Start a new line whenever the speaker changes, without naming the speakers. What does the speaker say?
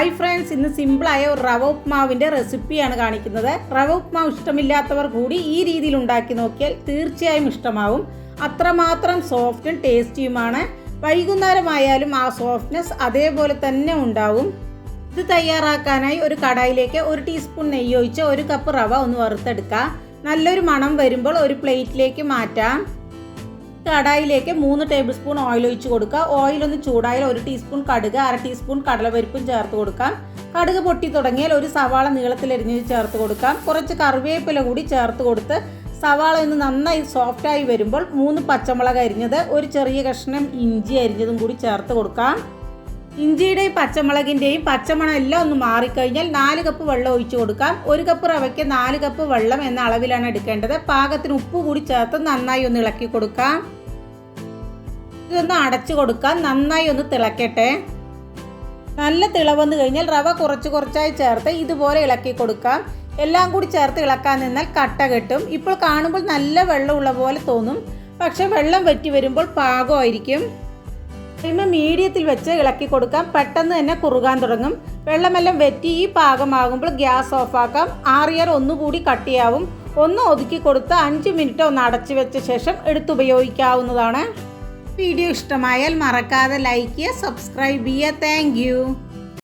Hi friends ഇന്ന് സിമ്പിളായ ഒരു റവ ഉപ്മാവിന്റെ റെസിപ്പിയാണ് കാണിക്കുന്നത്. റവ ഉപ്മാവ് ഇഷ്ടമില്ലാത്തവർ കൂടി ഈ രീതിയിൽ ഉണ്ടാക്കി നോക്കിയാൽ തീർച്ചയായും ഇഷ്ടമാവും. അത്രമാത്രം സോഫ്റ്റും ടേസ്റ്റിയുമാണ് വൈകുന്നേരമായാലും ആ സോഫ്റ്റ്നെസ് അതേപോലെ തന്നെ ഉണ്ടാവും. ഇത് തയ്യാറാക്കാനായി ഒരു കടായിലേക്ക് ഒരു ടീസ്പൂൺ നെയ്യ് ഒഴിച്ച് ഒരു കപ്പ് റവ ഒന്ന് വറുത്തെടുക്കുക നല്ലൊരു മണം വരുമ്പോൾ ഒരു പ്ലേറ്റിലേക്ക് മാറ്റാം. കടായിലേക്ക് മൂന്ന് ടേബിൾ സ്പൂൺ ഓയിൽ ഒഴിച്ച് കൊടുക്കുക. ഓയിൽ ഒന്ന് ചൂടായാൽ ഒരു ടീസ്പൂൺ കടുക് അര ടീസ്പൂൺ കടലപ്പരിപ്പും ചേർത്ത് കൊടുക്കാം. കടുക് പൊട്ടി തുടങ്ങിയാൽ ഒരു സവാള നീളത്തിലരിഞ്ഞ് ചേർത്ത് കൊടുക്കാം. കുറച്ച് കറിവേപ്പില കൂടി ചേർത്ത് കൊടുത്ത് സവാള ഒന്ന് നന്നായി സോഫ്റ്റായി വരുമ്പോൾ മൂന്ന് പച്ചമുളക് അരിഞ്ഞത് ഒരു ചെറിയ കഷ്ണം ഇഞ്ചി അരിഞ്ഞതും കൂടി ചേർത്ത് കൊടുക്കാം. ഇഞ്ചിയുടെയും പച്ചമുളകിന്റെയും പച്ചമണം എല്ലാം ഒന്ന് മാറിക്കഴിഞ്ഞാൽ നാല് കപ്പ് വെള്ളം ഒഴിച്ചു കൊടുക്കാം. ഒരു കപ്പ് റവയ്ക്ക് നാല് കപ്പ് വെള്ളം എന്ന അളവിലാണ് എടുക്കേണ്ടത്. പാകത്തിന് ഉപ്പ് കൂടി ചേർത്ത് നന്നായി ഒന്ന് ഇളക്കി കൊടുക്കാം. ഇതൊന്ന് അടച്ചു കൊടുക്കാം നന്നായി ഒന്ന് തിളക്കട്ടെ. നല്ല തിളവന്ന് കഴിഞ്ഞാൽ റവ കുറച്ച് കുറച്ചായി ചേർത്ത് ഇതുപോലെ ഇളക്കി കൊടുക്കാം. എല്ലാം കൂടി ചേർത്ത് ഇളക്കാൻ നിന്നാൽ കട്ട കെട്ടും. ഇപ്പോൾ കാണുമ്പോൾ നല്ല വെള്ളമുള്ള പോലെ തോന്നും. പക്ഷെ വെള്ളം വറ്റി വരുമ്പോൾ പാകമായിരിക്കും. ഫ്ലെയിം മീഡിയത്തിൽ വെച്ച് ഇളക്കി കൊടുക്കാം. പെട്ടെന്ന് തന്നെ കുറുകാൻ തുടങ്ങും. വെള്ളമെല്ലാം വെറ്റി ഈ പാകമാകുമ്പോൾ ഗ്യാസ് ഓഫാക്കാം. ആറിയർ ഒന്നുകൂടി കട്ടിയാവും. ഒന്ന് ഒതുക്കി കൊടുത്ത് അഞ്ച് മിനിറ്റ് ഒന്ന് അടച്ചു വെച്ച ശേഷം എടുത്തുപയോഗിക്കാവുന്നതാണ്. വീഡിയോ ഇഷ്ടമായാൽ മറക്കാതെ ലൈക്ക് ചെയ്യുക സബ്സ്ക്രൈബ് ചെയ്യുക. താങ്ക്